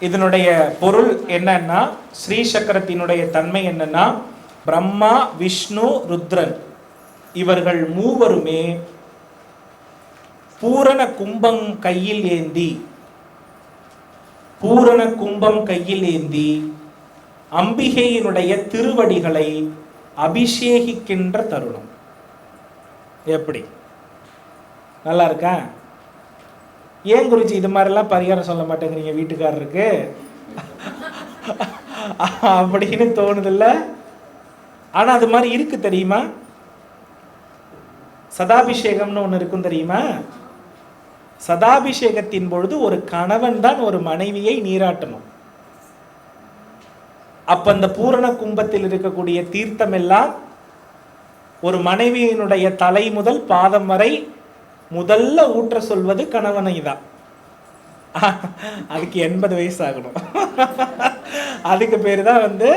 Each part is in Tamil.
இதனுடைய பொருள் என்னன்னா ஸ்ரீ சக்கரத்தினுடைய தன்மை என்னன்னா பிரம்மா விஷ்ணு ருத்ரன். இவர்கள் மூவருமே பூரண கும்பம் கையில் ஏந்தி பூரண கும்பம் கையில் ஏந்தி அம்பிகையினுடைய திருவடிகளை அபிஷேகிக்கின்ற தருணம். எப்படி? நல்லா இருக்கா? ஏன் குருஜி இது மாதிரிலாம் பரிகாரம் சொல்ல மாட்டேங்கிறீங்க வீட்டுக்காரருக்கு? அப்படின்னு தோணுதில்ல. ஆனா அது மாதிரி இருக்கு தெரியுமா? சதாபிஷேகம்னு ஒன்று இருக்கும் தெரியுமா? சதாபிஷேகத்தின் பொழுது ஒரு கணவன் தான் ஒரு மனைவியை நீராட்டணும். அப்ப அந்த பூரண கும்பத்தில் இருக்கக்கூடிய தீர்த்தம் எல்லாம் ஒரு மனைவியினுடைய தலை முதல் பாதம் வரை முதல்ல ஊற்ற சொல்வது கணவனை தான். அதுக்கு எண்பது வயசு ஆகணும். அதுக்கு பேர் தான் வந்து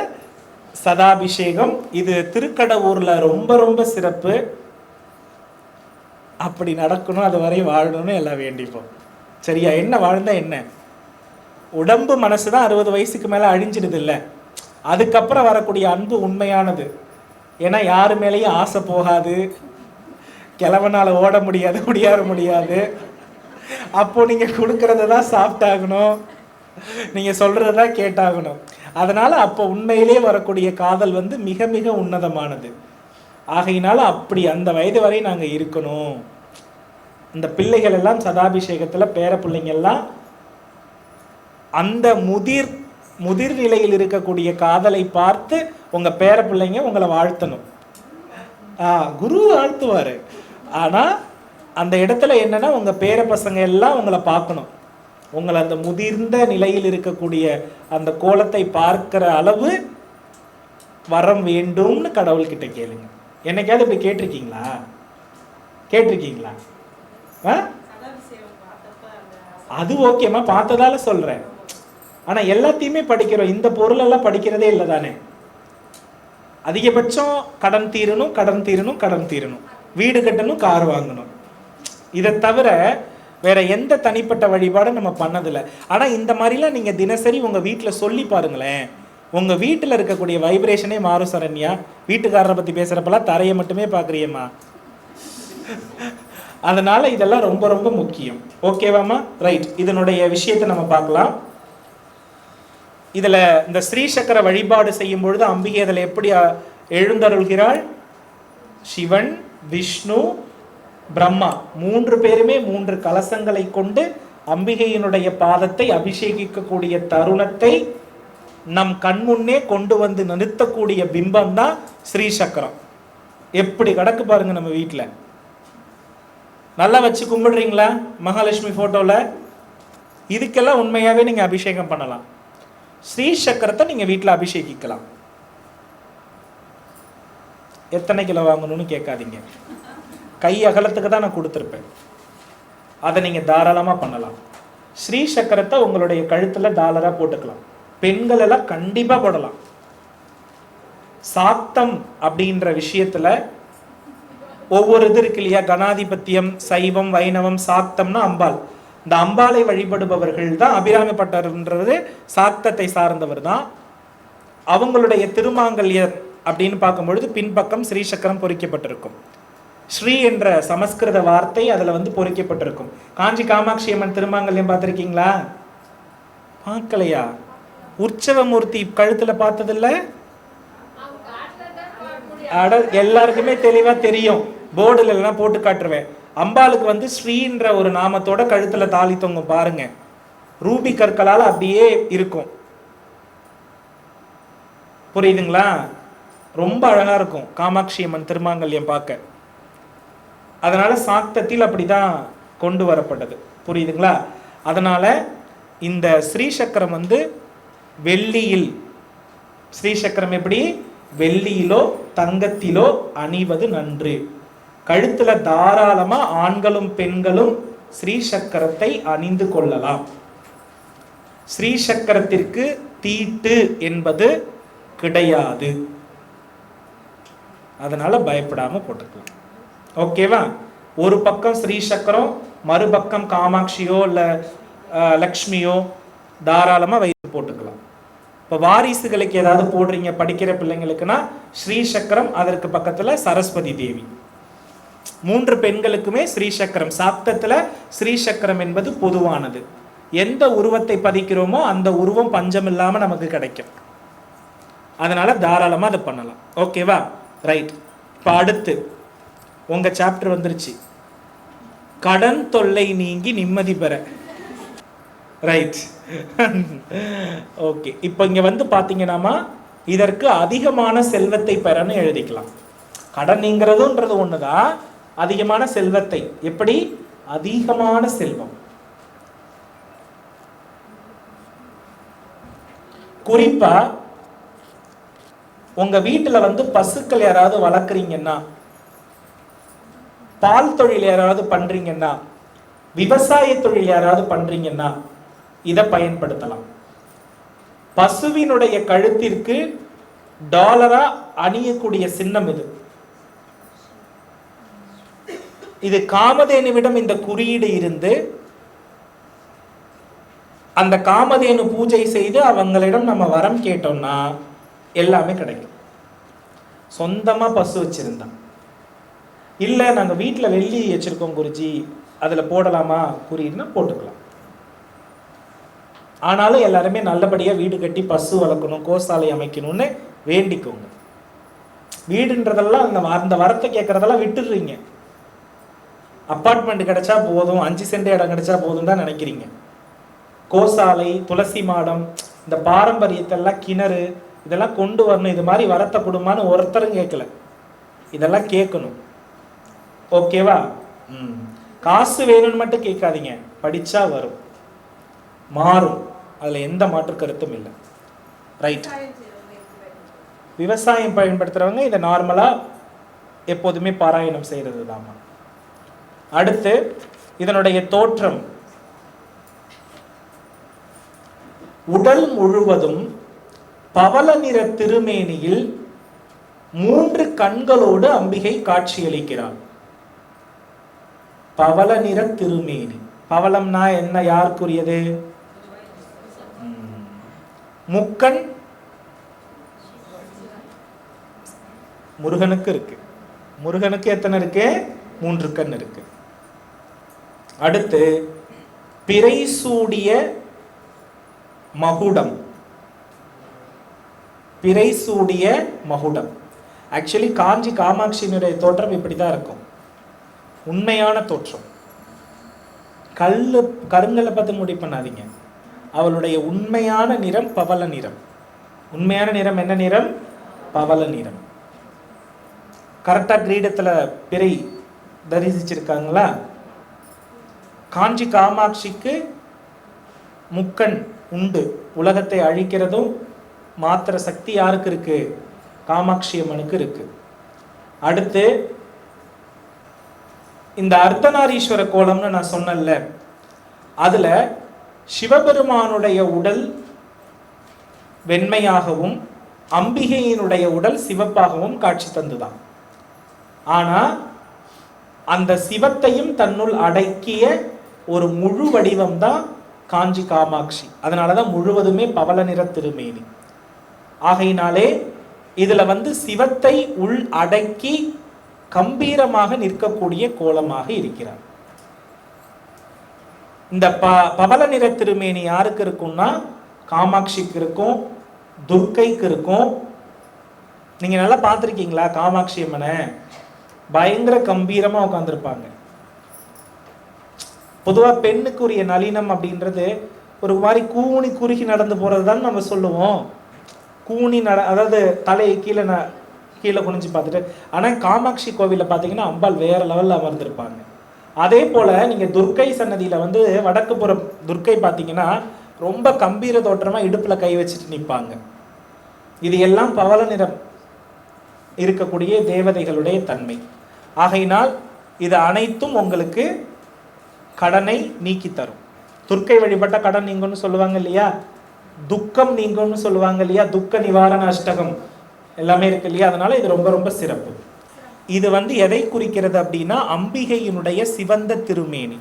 சதாபிஷேகம். இது திருக்கடவுர்ல ரொம்ப ரொம்ப சிறப்பு. அப்படி நடக்கணும் அது வரை வாழணும்னு எல்லாம் வேண்டிப்போம். சரியா? என்ன வாழ்ந்தா என்ன? உடம்பு மனசு தான் அறுபது வயசுக்கு மேலே அழிஞ்சிடுது இல்லை. அதுக்கப்புறம் வரக்கூடிய அன்பு உண்மையானது. ஏன்னா யாரு மேலேயும் ஆசை போகாது. கிழவனால் ஓட முடியாது முடியாத முடியாது. அப்போ நீங்கள் கொடுக்கறத தான் சாப்பிட்டாகணும். நீங்கள் சொல்கிறத தான் கேட்டாகணும். அதனால் அப்போ உண்மையிலே வரக்கூடிய காதல் வந்து மிக மிக உன்னதமானது. ஆகையினால அப்படி அந்த வயது வரை நாங்கள் இருக்கணும். இந்த பிள்ளைகள் எல்லாம் சதாபிஷேகத்தில் பேர பிள்ளைங்கள்லாம் அந்த முதிர் முதிர் நிலையில் இருக்கக்கூடிய காதலை பார்த்து உங்கள் பேர பிள்ளைங்க உங்களை வாழ்த்தணும். ஆ, குரு வாழ்த்துவார் ஆனால் அந்த இடத்துல என்னென்னா உங்கள் பேர பசங்க எல்லாம் உங்களை பார்க்கணும். உங்களை அந்த முதிர்ந்த நிலையில் இருக்கக்கூடிய அந்த கோலத்தை பார்க்கிற அளவு வரம் வேண்டும்னு கடவுள்கிட்ட கேளுங்க. என்னைக்காவது இப்படி கேட்டிருக்கீங்களா? கேட்டிருக்கீங்களா? ஆ? அது ஓகேம்மா பார்த்ததால சொல்கிறேன் ஆனால் எல்லாத்தையுமே படிக்கிறோம். இந்த பொருளெல்லாம் படிக்கிறதே இல்லை தானே அதிகபட்சம் கடன் தீரணும் கடன் தீரணும் கடன் தீரணும். வீடு கட்டணும் கார் வாங்கணும். இதை தவிர வேற எந்த தனிப்பட்ட வழிபாடும் நம்ம பண்ணதில்லை. ஆனால் இந்த மாதிரிலாம் நீங்கள் தினசரி உங்கள் வீட்டில் சொல்லி பாருங்களேன். உங்கள் வீட்டில் இருக்கக்கூடிய வைப்ரேஷனே மாறும் சரண்யா. வீட்டுக்காரரை பற்றி பேசுகிறப்பெல்லாம் தரையை மட்டுமே பார்க்குறியம்மா. அதனால் இதெல்லாம் ரொம்ப ரொம்ப முக்கியம். ஓகேவாம்மா? ரைட் இதனுடைய விஷயத்தை நம்ம பார்க்கலாம். இதில் இந்த ஸ்ரீ சக்கர வழிபாடு செய்யும் பொழுது அம்பிகை அதில் எப்படி எழுந்தருள்கிறாள்? சிவன் விஷ்ணு பிரம்மா. மூன்று பேருமே மூன்று கலசங்களை கொண்டு அம்பிகையினுடைய பாதத்தை அபிஷேகிக்கக்கூடிய தருணத்தை நம் கண்முன்னே கொண்டு வந்து நிறுத்தக்கூடிய பிம்பம் தான் ஸ்ரீ சக்கரம் எப்படி கிடக்கு பாருங்க நம்ம வீட்டில் நல்லா வச்சு கும்பிடுறீங்களா? மகாலட்சுமி ஃபோட்டோவில் இதுக்கெல்லாம் உண்மையாகவே நீங்கள் அபிஷேகம் பண்ணலாம். ஸ்ரீ சக்கரத்தை நீங்கள் வீட்டில் அபிஷேகிக்கலாம். எத்தனை கிலோ வாங்கணும்னு கேட்காதீங்க. கை அகலத்துக்கு தான் நான் கொடுத்துருப்பேன். அதை நீங்கள் தாராளமாக பண்ணலாம். ஸ்ரீ சக்கரத்தை உங்களுடைய கழுத்தில் டாலராக போட்டுக்கலாம். பெண்கள் எல்லாம் கண்டிப்பாக போடலாம். சாத்தம் அப்படின்ற விஷயத்தில் ஒவ்வொரு இது இருக்கு இல்லையா? கணாதிபத்தியம் சைவம் வைணவம் சாத்தம்னா அம்பாள். இந்த அம்பாளை வழிபடுபவர்கள் தான் அபிராமப்பட்டர்ன்றது சாத்தத்தை சார்ந்தவர் தான். அவங்களுடைய திருமாங்கல்யர் அப்படின்னு பார்க்கும்பொழுது பின்பக்கம் ஸ்ரீ சக்கரம் பொறிக்கப்பட்டிருக்கும். ஸ்ரீ என்ற சமஸ்கிருத வார்த்தை அதில் வந்து பொறிக்கப்பட்டிருக்கும். காஞ்சி காமாட்சி அம்மன் திருமாங்கல்யம் பார்த்துருக்கீங்களா? பார்க்கலையா? உற்சவமூர்த்தி கழுத்தில் பார்த்ததில்ல? அட எல்லாருக்குமே தெளிவாக தெரியும். போர்டில் எல்லாம் போட்டு காட்டுருவேன். அம்பாளுக்கு வந்து ஸ்ரீன்ற ஒரு நாமத்தோட கழுத்தில் தாலி தொங்கும் பாருங்க. ரூபி கற்களால் அப்படியே இருக்கும். புரியுதுங்களா? ரொம்ப அழகாக இருக்கும். காமாட்சி அம்மன் திருமாங்கல்யம் பார்க்க. அதனால் சாக்தத்தில் அப்படிதான் கொண்டு வரப்பட்டது. புரியுதுங்களா? அதனால் இந்த ஸ்ரீசக்கரம் வந்து வெள்ளியில் ஸ்ரீசக்கரம் எப்படி? வெள்ளியிலோ தங்கத்திலோ அணிவது நன்று. கழுத்தில் தாராளமாக ஆண்களும் பெண்களும் ஸ்ரீசக்கரத்தை அணிந்து கொள்ளலாம். ஸ்ரீசக்கரத்திற்கு தீட்டு என்பது கிடையாது. அதனால் பயப்படாமல் போட்டுக்கலாம். ஓகேவா ஒரு பக்கம் ஸ்ரீ சக்கரம் மறுபக்கம் காமாட்சியோ இல்லை லக்ஷ்மியோ தாராளமாக வைத்து போட்டுக்கலாம். இப்போ வாரிசுகளுக்கு ஏதாவது போடுறீங்க படிக்கிற பிள்ளைங்களுக்குன்னா ஸ்ரீ சக்கரம் அதற்கு பக்கத்தில் சரஸ்வதி தேவி. மூன்று பெண்களுக்குமே ஸ்ரீ சக்கரம். சாப்தத்தில் ஸ்ரீ சக்கரம் என்பது பொதுவானது. எந்த உருவத்தை பதிக்கிறோமோ அந்த உருவம் பஞ்சம் இல்லாமல் நமக்கு கிடைக்கும். அதனால தாராளமாக அதை பண்ணலாம். ஓகேவா ரைட் இப்போ அடுத்து உங்கள் சாப்டர் வந்துருச்சு. கடன் தொல்லை நீங்கி நிம்மதி பெற. ரைட் ஓகே இப்போ இங்கே வந்து பார்த்தீங்கன்னாமா இதற்கு அதிகமான செல்வத்தை பெறன்னு எழுதிக்கலாம். கடன் நீங்கிறதுன்றது ஒன்று தான் அதிகமான செல்வத்தை. எப்படி? அதிகமான செல்வம். குறிப்பாக உங்க வீட்டுல வந்து பசுக்கள் யாராவது வளர்க்குறீங்கன்னா பால் தொழில் யாராவது பண்றீங்கன்னா விவசாய தொழில் யாராவது பண்றீங்கன்னா இதை பயன்படுத்தலாம். பசுவினுடைய கழுத்திற்கு டாலரா அணியக்கூடிய சின்னம் இது. இது காமதேனுவிடம் இந்த குறியீடு இருந்து அந்த காமதேனு பூஜை செய்து அவங்களிடம் நம்ம வரம் கேட்டோம்னா எல்லாமே கிடைக்கும். சொந்தமாக பசு வச்சுருந்தான். இல்லை நாங்கள் வீட்டில் வெள்ளி வச்சிருக்கோம் குருஜி அதில் போடலாமா? குறியீடுனா போட்டுக்கலாம். ஆனாலும் எல்லாருமே நல்லபடியாக வீடு கட்டி பசு வளர்க்கணும் கோசாலை அமைக்கணும்னு வேண்டிக்கோங்க. வீடுன்றதெல்லாம் அந்த அந்த வரத்தை கேட்குறதெல்லாம் விட்டுடுறீங்க. அப்பார்ட்மெண்ட் கிடைச்சா போதும் அஞ்சு சென்ட் இடம் கிடைச்சா போதும் தான் நினைக்கிறீங்க. கோசாலை துளசி மாடம் இந்த பாரம்பரியத்தெல்லாம் கிணறு இதெல்லாம் கொண்டு வரணும் இது மாதிரி வரத்த கொடுமான்னு ஒருத்தரும் கேட்கல. இதெல்லாம் கேட்கணும். ஓகேவா ம். காசு வேணும்னு மட்டும் கேட்காதீங்க. படிச்சா வரும். மாறும். அதில் எந்த மாற்று கருத்தும் இல்லை. ரைட் விவசாயம் பயன்படுத்துகிறவங்க இதை நார்மலாக எப்போதுமே பாராயணம் செய்கிறது தாமா அடுத்து இதனுடைய தோற்றம். உடல் முழுவதும் பவள நிற திருமேனியில் மூன்று கண்களோடு அம்பிகை காட்சியளிக்கிறார். பவள நிற திருமேனி. பவளம்னா என்ன? யாருக்குரியது? முக்கண் முருகனுக்கு இருக்கு. முருகனுக்கு எத்தனை இருக்கு? மூன்று கண் இருக்கு. அடுத்து பிறை சூடிய மகுடம். பிறை சூடிய மகுடம். ஆக்சுவலி காஞ்சி காமாட்சியினுடைய தோற்றம் இப்படி தான் இருக்கும். உண்மையான தோற்றம். கல் கருங்கலை பார்த்து முடி பண்ணாதீங்க. அவளுடைய உண்மையான நிறம் பவள நிறம். உண்மையான நிறம் என்ன நிறம்? பவள நிறம். கரெக்டாக கிரீடத்தில் பிறை தரிசிச்சிருக்காங்களா? காஞ்சி காமாட்சிக்கு முக்கண் உண்டு. உலகத்தை அழிக்கிறதும் மாத்திர சக்தி யாருக்கு இருக்கு? காமாட்சி அம்மனுக்கு இருக்கு. அடுத்து இந்த அர்த்தநாரீஸ்வர கோலம்னு நான் சொன்னேன்ல அதுல சிவபெருமானுடைய உடல் வெண்மையாகவும் அம்பிகையினுடைய உடல் சிவப்பாகவும் காட்சி தந்துதான். ஆனா அந்த சிவத்தையும் தன்னுள் அடக்கிய ஒரு முழு வடிவம் தான் காஞ்சி காமாட்சி. அதனால தான் முழுவதுமே பவள நிற திருமேனி. ஆகையினாலே இதில் வந்து சிவத்தை உள் அடக்கி கம்பீரமாக நிற்கக்கூடிய கோலமாக இருக்கிறார். இந்த ப பவள நிற திருமேனி யாருக்கு இருக்கும்னா காமாட்சிக்கு இருக்கும் துர்க்கைக்கு இருக்கும். நீங்க நல்லா பார்த்துருக்கீங்களா காமாட்சி அம்மனை? பயங்கர கம்பீரமா உட்காந்துருப்பாங்க பொதுவாக பெண்ணுக்குரிய நளினம் அப்படின்றது ஒரு மாதிரி கூனி குறுகி நடந்து போறது தான் நம்ம சொல்லுவோம். கூணி நட அதாவது தலையை கீழே ந கீழே குனிஞ்சு பார்த்துட்டு ஆனால் காமாட்சி கோவிலில் பார்த்தீங்கன்னா அம்பாள் வேற லெவலில் அமர்ந்திருப்பாங்க. அதே போல் நீங்கள் துர்க்கை சன்னதியில் வந்து வடக்கு புறம் துர்க்கை பார்த்தீங்கன்னா ரொம்ப கம்பீர தோற்றமாக இடுப்பில் கை வச்சுட்டு நிற்பாங்க இது எல்லாம் பவள நிறம் இருக்கக்கூடிய தேவதைகளுடைய தன்மை. ஆகையினால் இது அனைத்தும் உங்களுக்கு கடனை நீக்கி தரும். துர்க்கை வழிபட்ட கடன் நீங்கன்னு சொல்லுவாங்க இல்லையா? துக்கம் நீங்கும்னு சொல்லுவாங்க இல்லையா? துக்க நிவாரண அஷ்டகம் எல்லாமே இருக்கு இல்லையா? அதனால இது ரொம்ப ரொம்ப சிறப்பு. இது வந்து எதை குறிக்கிறது அப்படின்னா அம்பிகையினுடைய சிவந்த திருமேனி.